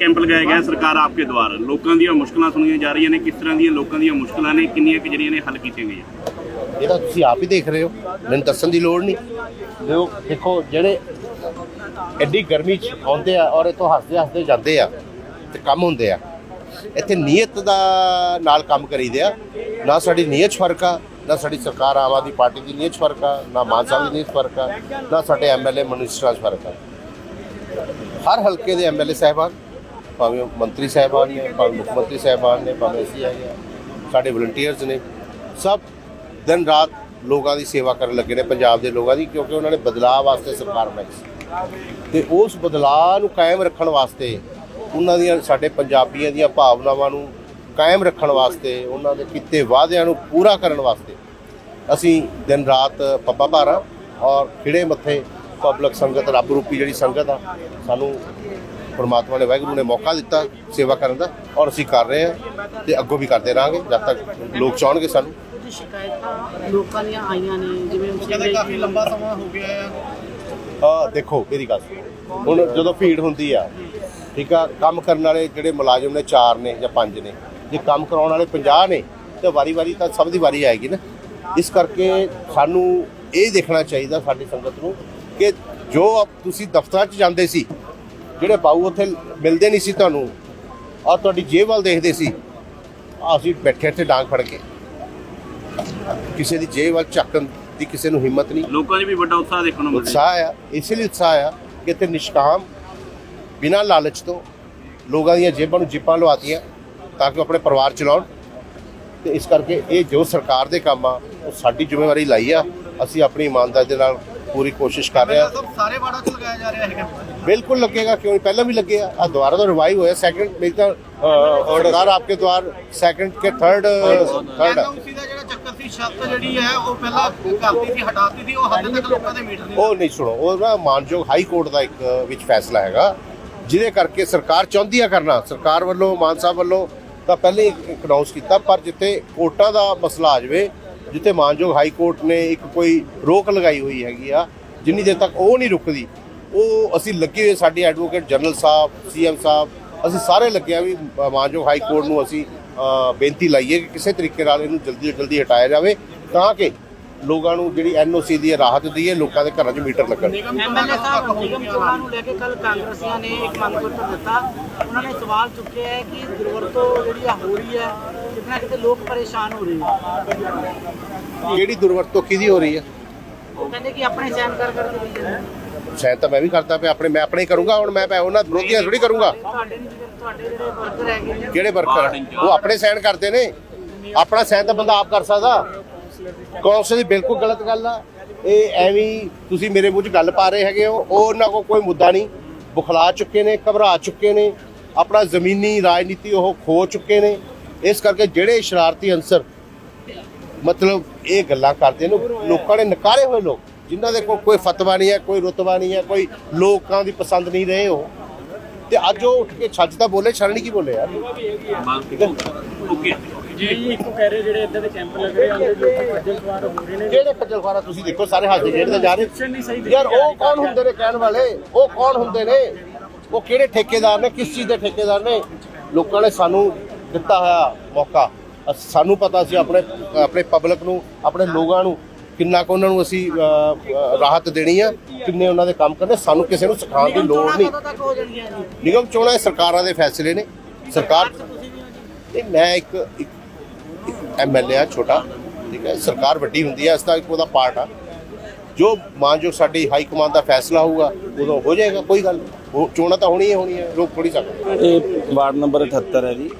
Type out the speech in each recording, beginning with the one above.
Camp ਲਗਾਇਆ ਗਿਆ ਸਰਕਾਰ ਆਪਕੇ ਦੁਆਰਾ। ਲੋਕਾਂ ਦੀਆਂ ਮੁਸ਼ਕਲਾਂ ਸੁਣੀਆਂ ਜਾ ਰਹੀਆਂ ਨੇ, ਕਿਸ ਤਰ੍ਹਾਂ ਦੀਆਂ ਲੋਕਾਂ ਦੀਆਂ ਮੁਸ਼ਕਲਾਂ ਨੇ, ਕਿੰਨੀਆਂ ਕਿ ਜਿਹੜੀਆਂ ਨੇ ਹੱਲ ਕੀਤੀਆਂ ਗਈਆਂ? ਇਹ ਤਾਂ ਤੁਸੀਂ ਆਪ ਹੀ ਦੇਖ ਰਹੇ ਹੋ। ਮੈਨੂੰ ਦੱਸਣ ਦੀ ਲੋੜ ਨਹੀਂ। ਦੇਖੋ ਦੇਖੋ, ਜਿਹੜੇ ਐਡੀ ਗਰਮੀ 'ਚ ਆਉਂਦੇ ਆ ਔਰ ਇਥੋਂ ਹੱਸਦੇ ਹੱਸਦੇ ਜਾਂਦੇ ਆ ਤੇ ਕੰਮ ਹੁੰਦੇ ਆ, ਇੱਥੇ ਨੀਅਤ ਦਾ ਨਾਲ ਕੰਮ ਕਰੀਦੇ ਆ। ਨਾ ਸਾਡੀ ਨੀਅਤ ਫ਼ਰਕ ਆ, ਨਾ ਸਾਡੀ ਸਰਕਾਰ ਆਮ ਆਦਮੀ ਪਾਰਟੀ ਦੀ ਨੀਅਤ ਫ਼ਰਕ ਆ, ਨਾ ਮਾਨ ਸਾਹਿਬ ਦੀ ਨੀਅਤ ਫ਼ਰਕ ਆ, ਨਾ ਸਾਡੇ ਐਮਐਲਏ ਮਨਿਸਟਰਾਂ 'ਚ ਫ਼ਰਕ ਆ। ਹਰ ਹਲਕੇ ਦੇ ਐਮਐਲਏ ਸਾਹਿਬਾਨ ਭਾਵੇਂ ਉਹ ਮੰਤਰੀ ਸਾਹਿਬਾਨ ਨੇ, ਭਾਵੇਂ ਮੁੱਖ ਮੰਤਰੀ ਸਾਹਿਬਾਨ ਨੇ, ਭਾਵੇਂ ਅਸੀਂ ਹੈਗੇ ਆ, ਸਾਡੇ ਵਲੰਟੀਅਰਸ ਨੇ, ਸਭ ਦਿਨ ਰਾਤ ਲੋਕਾਂ ਦੀ ਸੇਵਾ ਕਰਨ ਲੱਗੇ ਨੇ, ਪੰਜਾਬ ਦੇ ਲੋਕਾਂ ਦੀ, ਕਿਉਂਕਿ ਉਹਨਾਂ ਨੇ ਬਦਲਾਅ ਵਾਸਤੇ ਸਰਕਾਰ ਬਣਾਈ ਸੀ। ਤੇ ਉਸ ਬਦਲਾਅ ਨੂੰ ਕਾਇਮ ਰੱਖਣ ਵਾਸਤੇ, ਉਹਨਾਂ ਦੀਆਂ, ਸਾਡੇ ਪੰਜਾਬੀਆਂ ਦੀਆਂ ਭਾਵਨਾਵਾਂ ਨੂੰ ਕਾਇਮ ਰੱਖਣ ਵਾਸਤੇ, ਉਹਨਾਂ ਦੇ ਕੀਤੇ ਵਾਅਦਿਆਂ ਨੂੰ ਪੂਰਾ ਕਰਨ ਵਾਸਤੇ, ਅਸੀਂ ਦਿਨ ਰਾਤ ਪੱਪਾ ਭਾਰਾ ਔਰ ਖਿੜੇ ਮੱਥੇ ਪਬਲਿਕ ਸੰਗਤ, ਰੱਬ ਰੂਪੀ ਜਿਹੜੀ ਸੰਗਤ ਆ, ਸਾਨੂੰ ਪਰਮਾਤਮਾ ਨੇ ਵਾਹਿਗੁਰੂ ਨੇ ਮੌਕਾ ਦਿੱਤਾ ਸੇਵਾ ਕਰਨ ਦਾ ਔਰ ਅਸੀਂ ਕਰ ਰਹੇ ਹਾਂ ਤੇ ਅੱਗੋਂ ਵੀ ਕਰਦੇ ਰਹਾਂਗੇ ਜਦ ਤੱਕ ਲੋਕ ਚਾਹਣਗੇ ਸਾਨੂੰ। ਕੁਝ ਸ਼ਿਕਾਇਤਾਂ ਲੋਕਾਂ ਦੀਆਂ ਆਈਆਂ ਨੇ ਜਿਵੇਂ ਕਹਿੰਦੇ ਕਾਫੀ ਲੰਬਾ ਸਮਾਂ ਹੋ ਗਿਆ ਆ। ਆ ਦੇਖੋ ਮੇਰੀ ਗੱਲ। ਹੁਣ ਜਦੋਂ ਭੀੜ ਹੁੰਦੀ ਆ ਠੀਕ ਆ ਕੰਮ ਕਰਨ ਵਾਲੇ ਜਿਹੜੇ ਮੁਲਾਜ਼ਮ ਨੇ 4 ਨੇ ਜਾਂ 5 ਨੇ ਜੇ ਕੰਮ ਕਰਾਉਣ ਵਾਲੇ 50 ਨੇ ਤੇ ਵਾਰੀ-ਵਾਰੀ ਤਾਂ ਸਭ ਦੀ ਵਾਰੀ ਆਏਗੀ ਨਾ। ਇਸ ਕਰਕੇ ਸਾਨੂੰ ਇਹ ਦੇਖਣਾ ਚਾਹੀਦਾ ਸਾਡੀ ਸੰਗਤ ਨੂੰ ਕਿ ਜੋ ਤੁਸੀਂ ਦਫ਼ਤਰਾਂ 'ਚ ਜਾਂਦੇ ਸੀ ਜਿਹੜੇ ਬਾਊ ਉੱਥੇ ਮਿਲਦੇ ਨਹੀਂ ਸੀ ਤੁਹਾਨੂੰ ਔਰ ਤੁਹਾਡੀ ਜੇਬ ਵੱਲ ਦੇਖਦੇ ਸੀ। ਅਸੀਂ ਬੈਠੇ ਇੱਥੇ ਡਾਂਗ ਫੜ ਕੇ। ਕਿਸੇ ਦੀ ਜੇਬ ਵੱਲ ਚੱਕਣ ਦੀ ਕਿਸੇ ਨੂੰ ਹਿੰਮਤ ਨਹੀਂ। ਲੋਕਾਂ 'ਚ ਵੀ ਵੱਡਾ ਉਤਸ਼ਾਹ ਦੇਖਣ ਨੂੰ ਮਿਲ ਰਿਹਾ ਉਤਸ਼ਾਹ ਆ ਇਸੇ ਲਈ ਉਤਸ਼ਾਹ ਆ ਕਿ ਇੱਥੇ ਨਿਸ਼ਕਾਮ ਬਿਨਾਂ ਲਾਲਚ ਤੋਂ ਲੋਕਾਂ ਦੀਆਂ ਜੇਬਾਂ ਨੂੰ ਜਿੱਪਾਂ ਲਵਾਤੀਆਂ ਤਾਂ ਕਿ ਉਹ ਆਪਣੇ ਪਰਿਵਾਰ ਚਲਾਉਣ। ਤੇ ਇਸ ਕਰਕੇ ਇਹ ਜੋ ਸਰਕਾਰ ਦੇ ਕੰਮ ਆ ਉਹ ਸਾਡੀ ਜ਼ਿੰਮੇਵਾਰੀ ਲਾਈ ਆ। ਅਸੀਂ ਆਪਣੀ ਇਮਾਨਦਾਰੀ ਦੇ ਨਾਲ ਪੂਰੀ ਕੋਸ਼ਿਸ਼ ਕਰ ਰਹੇ। ਸਾਰੇ ਵਾਰਡਾਂ 'ਚ ਲਗਾਇਆ ਜਾ ਰਿਹਾ ਹੈਗਾ। ਬਿਲਕੁਲ ਲੱਗੇਗਾ ਕਿਉਂ ਨਹੀਂ? ਪਹਿਲਾਂ ਵੀ ਲੱਗੇ ਆ। ਦੁਬਾਰਾ ਤੋਂ ਰਿਵਾਈਵ ਹੋਇਆ। ਸੈਕੰਡ ਮੇਰੀ ਤਾਂ ਸਰਕਾਰ ਆਪਕੇ ਦੁਆਰ ਸੈਕੰਡ ਕੇ ਥਰਡ ਥਰਡ ਐਨਓਸੀ ਦਾ ਜਿਹੜਾ ਚੱਕਰ ਸੀ ਛੱਤ ਜਿਹੜੀ ਹੈ ਉਹ ਪਹਿਲਾਂ ਕਰਤੀ ਸੀ ਹਟਾਤੀ ਸੀ ਉਹ ਹੱਦ ਤੱਕ ਲੋਕਾਂ ਦੇ ਮੀਟਰ ਉਹ ਨਹੀਂ ਸੁਣੋ ਉਹ ਨਾ ਮਾਨਯੋਗ ਹਾਈ ਕੋਰਟ ਦਾ ਇੱਕ ਵਿੱਚ ਫੈਸਲਾ ਹੈਗਾ ਜਿਹਦੇ ਕਰਕੇ ਸਰਕਾਰ ਚਾਹੁੰਦੀ ਆ ਕਰਨਾ। ਸਰਕਾਰ ਵੱਲੋਂ ਮਾਨ ਸਾਹਿਬ ਵੱਲੋਂ ਤਾਂ ਪਹਿਲੇ ਇੱਕ ਅਨਾਉਂਸ ਕੀਤਾ ਪਰ ਜਿੱਥੇ ਕੋਰਟਾਂ ਦਾ ਮਸਲਾ ਆ ਜਾਵੇ ਜਿੱਥੇ ਮਾਨਯੋਗ ਹਾਈ ਕੋਰਟ ਨੇ ਇੱਕ ਕੋਈ ਰੋਕ ਲਗਾਈ ਹੋਈ ਹੈਗੀ ਆ ਜਿੰਨੀ ਦੇਰ ਤੱਕ ਉਹ ਨਹੀਂ ਰੁਕਦੀ ਉਹ ਅਸੀਂ ਲੱਗੇ ਹੋਏ ਸਾਡੇ ਐਡਵੋਕੇਟ ਜਨਰਲ ਸਾਹਿਬ ਸੀਐਮ ਸਾਹਿਬ ਅਸੀਂ ਸਾਰੇ ਲੱਗੇ ਆ ਵੀ ਮਾਨਯੋਗ ਹਾਈ ਕੋਰਟ ਨੂੰ ਅਸੀਂ ਬੇਨਤੀ ਲਾਈਏ ਕਿ ਕਿਸੇ ਤਰੀਕੇ ਨਾਲ ਇਹਨੂੰ ਜਲਦੀ ਤੋਂ ਜਲਦੀ ਹਟਾਇਆ ਜਾਵੇ ਤਾਂ ਕਿ ਲੋਕਾਂ ਨੂੰ ਜਿਹੜੀ ਐਨਓਸੀ ਦੀ ਰਾਹਤ ਦਈਏ ਲੋਕਾਂ ਦੇ ਘਰਾਂ 'ਚ ਮੀਟਰ ਲੱਗਣ। ਐਮਐਲਏ ਸਾਹਿਬ ਨਿਗਮ ਚੋਣਾਂ ਨੂੰ ਲੈ ਕੇ ਕੱਲ ਕਾਂਗਰਸੀਆਂ ਨੇ ਇੱਕ ਮੰਗ ਪੱਤਰ ਦਿੱਤਾ। ਉਹਨਾਂ ਨੇ ਸਵਾਲ ਚੁੱਕਿਆ ਹੈ ਕਿ ਦੁਰਵਰਤੋਂ ਜਿਹੜੀ ਆ ਹੋ ਰਹੀ ਹੈ ਕਿਤੇ ਨਾ ਕਿਤੇ ਲੋਕ ਪਰੇਸ਼ਾਨ ਹੋ ਰਹੇ ਆ ਕਿਹੜੀ ਦੁਰਵਰਤੋਂ ਕਿਹਦੀ ਹੋ ਰਹੀ ਹੈ? ਉਹ ਕਹਿੰਦੇ ਕਿ ਆਪਣੇ ਸਹਿਨ ਕਰ ਨੇ। ਸ਼ਾਇਦ ਤਾਂ ਮੈਂ ਵੀ ਕਰਦਾ ਪਿਆ ਆਪਣੇ ਮੈਂ ਆਪਣੇ ਹੀ ਕਰੂੰਗਾ ਹੁਣ ਮੈਂ ਪੈ ਉਹਨਾਂ ਵਿਰੋਧੀਆਂ ਥੋੜੀ ਕਰੂੰਗਾ। ਕਿਹੜੇ ਵਰਕਰ ਉਹ ਆਪਣੇ ਸਾਈਨ ਕਰਦੇ ਨੇ। ਆਪਣਾ ਸਾਈਨ ਤਾਂ ਬੰਦਾ ਆਪ ਕਰ ਸਕਦਾ। ਕਾਂਗਰਸ ਦੀ ਬਿਲਕੁਲ ਗਲਤ ਗੱਲ ਆ। ਇਹ ਐਵੇਂ ਤੁਸੀਂ ਮੇਰੇ ਮੂੰਹ 'ਚ ਗੱਲ ਪਾ ਰਹੇ ਹੈਗੇ ਹੋ। ਉਹ ਉਹਨਾਂ ਕੋਲ ਕੋਈ ਮੁੱਦਾ ਨਹੀਂ। ਬੁਖਲਾ ਚੁੱਕੇ ਨੇ ਘਬਰਾ ਚੁੱਕੇ ਨੇ। ਆਪਣਾ ਜ਼ਮੀਨੀ ਰਾਜਨੀਤੀ ਉਹ ਖੋ ਚੁੱਕੇ ਨੇ। ਇਸ ਕਰਕੇ ਜਿਹੜੇ ਸ਼ਰਾਰਤੀ ਅੰਸਰ ਮਤਲਬ ਇਹ ਗੱਲਾਂ ਕਰਦੇ ਨੇ ਲੋਕਾਂ ਨੇ ਨਕਾਰੇ ਹੋਏ ਲੋਕ ਜਿਨ੍ਹਾਂ ਦੇ ਕੋਲ ਕੋਈ ਫਤਵਾ ਨਹੀਂ ਹੈ ਕੋਈ ਰੁਤਬਾ ਨਹੀਂ ਹੈ ਕੋਈ ਲੋਕਾਂ ਦੀ ਪਸੰਦ ਨਹੀਂ ਰਹੇ ਉਹ। ਤੇ ਅੱਜ ਉਹ ਉੱਠ ਕੇ ਛੱਜ ਤਾਂ ਬੋਲੇ ਛੜਨੀ ਕੀ ਬੋਲੇ ਯਾਰ? ਠੀਕ ਹੈ ਓਕੇ ਜੀ ਇੱਕ ਕਹਿ ਰਹੇ ਜਿਹੜੇ ਇਦਾਂ ਦੇ ਕੈਂਪ ਲੱਗ ਰਹੇ ਆਂਦੇ ਜੋ ਖੱਜਲ ਖੁਆਰ ਹੋ ਰਹੇ ਨੇ। ਜਿਹੜੇ ਖੱਜਲ ਖੁਆਰਾ ਤੁਸੀਂ ਦੇਖੋ ਸਾਰੇ ਹੱਸਦੇ ਖੇਡਦੇ ਜਾ ਰਹੇ। ਯਾਰ ਉਹ ਕੌਣ ਹੁੰਦੇ ਨੇ ਕਹਿਣ ਵਾਲੇ? ਉਹ ਕੌਣ ਹੁੰਦੇ ਨੇ? ਉਹ ਕਿਹੜੇ ਠੇਕੇਦਾਰ ਨੇ? ਕਿਸ ਚੀਜ਼ ਦੇ ਠੇਕੇਦਾਰ ਨੇ? ਲੋਕਾਂ ਨੇ ਸਾਨੂੰ ਦਿੱਤਾ ਹੋਇਆ ਮੌਕਾ। ਸਾਨੂੰ ਪਤਾ ਸੀ ਆਪਣੇ ਆਪਣੇ ਪਬਲਿਕ ਨੂੰ ਆਪਣੇ ਲੋਕਾਂ ਨੂੰ ਕਿੰਨਾ ਕੁ ਉਹਨਾਂ ਨੂੰ ਅਸੀਂ ਰਾਹਤ ਦੇਣੀ ਆ ਕਿੰਨੇ ਉਹਨਾਂ ਦੇ ਕੰਮ ਕਰਨੇ ਸਾਨੂੰ ਕਿਸੇ ਨੂੰ ਸਿਖਾਉਣ ਦੀ ਲੋੜ ਨਹੀਂ। ਜੀ? ਨਿਗਮ ਚੋਣਾਂ ਇਹ ਸਰਕਾਰਾਂ ਦੇ ਫੈਸਲੇ ਨੇ। ਸਰਕਾਰ ਨਹੀਂ ਮੈਂ ਇੱਕ ਐਮਐਲਏ ਆ ਛੋਟਾ। ਠੀਕ ਹੈ ਸਰਕਾਰ ਵੱਡੀ ਹੁੰਦੀ ਹੈ ਇਸ ਦਾ ਇੱਕ ਉਹਦਾ ਪਾਰਟ ਆ। ਜੋ ਮਾਨਯੋਗ ਸਾਡੀ ਹਾਈ ਕਮਾਂਡ ਦਾ ਫੈਸਲਾ ਹੋਊਗਾ ਉਦੋਂ ਹੋ ਜਾਏਗਾ ਕੋਈ ਗੱਲ ਚੋਣਾਂ ਤਾਂ ਹੋਣੀ ਹੀ ਹੋਣੀ ਹੈ ਰੋਕ ਥੋੜੀ ਸਕਦੇ। ਇਹ ਵਾਰਡ ਨੰਬਰ 78 ਹੈ ਜੀ।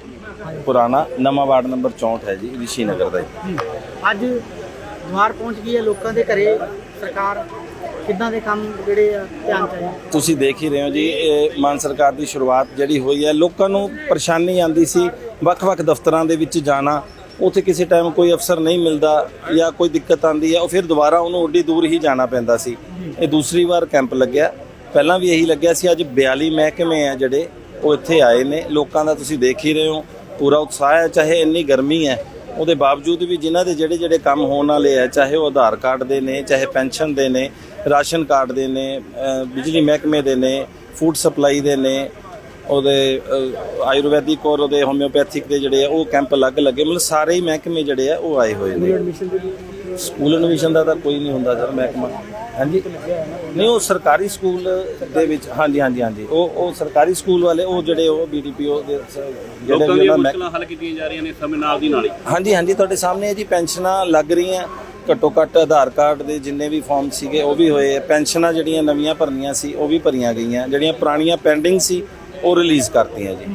ਪੁਰਾਣਾ ਨਵਾਂ ਵਾਰਡ ਨੰਬਰ 64 ਹੈ ਜੀ ਰਿਸ਼ੀ ਨਗਰ ਦਾ ਜੀ। ਅੱਜ ਦੁਆਰ ਪਹੁੰਚ ਗਈ ਹੈ ਲੋਕਾਂ ਦੇ ਘਰੇ। ਸਰਕਾਰ ਕਿੱਦਾਂ ਦੇ ਕੰਮ ਜਿਹੜੇ ਆ ਧਿਆਨ ਚ ਆਏ? ਤੁਸੀਂ ਦੇਖ ਹੀ ਰਹੇ ਹੋ ਜੀ ਇਹ ਮਾਨ ਸਰਕਾਰ ਦੀ ਸ਼ੁਰੂਆਤ ਜਿਹੜੀ ਹੋਈ ਹੈ ਲੋਕਾਂ ਨੂੰ ਪਰੇਸ਼ਾਨੀ ਆਂਦੀ ਸੀ ਵੱਖ-ਵੱਖ ਦਫ਼ਤਰਾਂ ਦੇ ਵਿੱਚ ਜਾਣਾ। ਉੱਥੇ ਕਿਸੇ ਟਾਈਮ ਕੋਈ ਅਫਸਰ ਨਹੀਂ ਮਿਲਦਾ ਜਾਂ ਕੋਈ ਦਿੱਕਤ ਆਂਦੀ ਹੈ ਉਹ ਫਿਰ ਦੁਬਾਰਾ ਉਹਨੂੰ ਓਡੀ ਦੂਰ ਹੀ ਜਾਣਾ ਪੈਂਦਾ ਸੀ। ਇਹ ਦੂਸਰੀ ਵਾਰ ਕੈਂਪ ਲੱਗਿਆ। ਪਹਿਲਾਂ ਵੀ ਇਹੀ ਲੱਗਿਆ ਸੀ ਅੱਜ 42 ਮਹਿਕਮੇ ਆ ਜਿਹੜੇ ਉਹ ਇੱਥੇ ਆਏ ਨੇ। ਲੋਕਾਂ ਦਾ ਤੁਸੀਂ ਦੇਖ ਹੀ ਰਹੇ ਹੋ। ਪੂਰਾ ਉਤਸ਼ਾਹ ਹੈ ਚਾਹੇ ਇੰਨੀ ਗਰਮੀ ਹੈ ਉਹਦੇ ਬਾਵਜੂਦ ਵੀ ਜਿਨ੍ਹਾਂ ਦੇ ਜਿਹੜੇ ਜਿਹੜੇ ਕੰਮ ਹੋਣ ਵਾਲੇ ਆ ਚਾਹੇ ਉਹ ਆਧਾਰ ਕਾਰਡ ਦੇ ਨੇ ਚਾਹੇ ਪੈਨਸ਼ਨ ਦੇ ਨੇ ਰਾਸ਼ਨ ਕਾਰਡ ਦੇ ਨੇ ਬਿਜਲੀ ਮਹਿਕਮੇ ਦੇ ਨੇ ਫੂਡ ਸਪਲਾਈ ਦੇ ਨੇ ਉਹਦੇ ਆਯੁਰਵੈਦਿਕ ਔਰ ਉਹਦੇ ਹੋਮਿਓਪੈਥਿਕ ਦੇ ਜਿਹੜੇ ਆ ਉਹ ਕੈਂਪ ਅਲੱਗ ਲੱਗੇ ਮਤਲਬ ਸਾਰੇ ਹੀ ਮਹਿਕਮੇ ਜਿਹੜੇ ਆ ਉਹ ਆਏ ਹੋਏ ਨੇ। ਸਕੂਲ ਐਡਮਿਸ਼ਨ ਦਾ ਤਾਂ ਕੋਈ ਨਹੀਂ ਹੁੰਦਾ ਸਰ ਮਹਿਕਮਾ। ਹਾਂਜੀ। ਨਹੀਂ ਉਹ ਸਰਕਾਰੀ ਸਕੂਲ ਦੇ ਵਿੱਚ ਹਾਂਜੀ ਹਾਂਜੀ ਹਾਂਜੀ। ਉਹ ਉਹ ਸਰਕਾਰੀ ਸਕੂਲ ਵਾਲੇ ਉਹ ਜਿਹੜੇ ਉਹ ਬੀਡੀਪੀਓ ਦੇ ਸ- ਜਿਹੜੇ ਲੋਕਾਂ ਵੀ ਦੀਆਂ ਉਹਨਾਂ ਮਹਿ- ਮੁਸ਼ਕਲਾਂ ਹੱਲ ਕੀਤੀਆਂ ਜਾ ਰਹੀਆਂ ਨੇ ਸਮੇਂ ਨਾਲ ਦੀ ਨਾਲ ਹੀ। ਹਾਂਜੀ ਹਾਂਜੀ ਤੁਹਾਡੇ ਸਾਹਮਣੇ ਹੈ ਜੀ ਪੈਨਸ਼ਨਾਂ ਲੱਗ ਰਹੀਆਂ। ਘੱਟੋ ਘੱਟ ਆਧਾਰ ਕਾਰਡ ਦੇ ਜਿੰਨੇ ਵੀ ਫਾਰਮ ਸੀਗੇ ਉਹ ਵੀ ਹੋਏ। ਪੈਨਸ਼ਨਾਂ ਜਿਹੜੀਆਂ ਨਵੀਆਂ ਭਰਨੀਆਂ ਸੀ ਉਹ ਵੀ ਭਰੀਆਂ ਗਈਆਂ। ਜਿਹੜੀਆਂ ਪੁਰਾਣੀਆਂ ਪੈਂਡਿੰਗ ਸੀ ਉਹ ਰਿਲੀਜ਼ ਕਰਤੀਆਂ ਜੀ।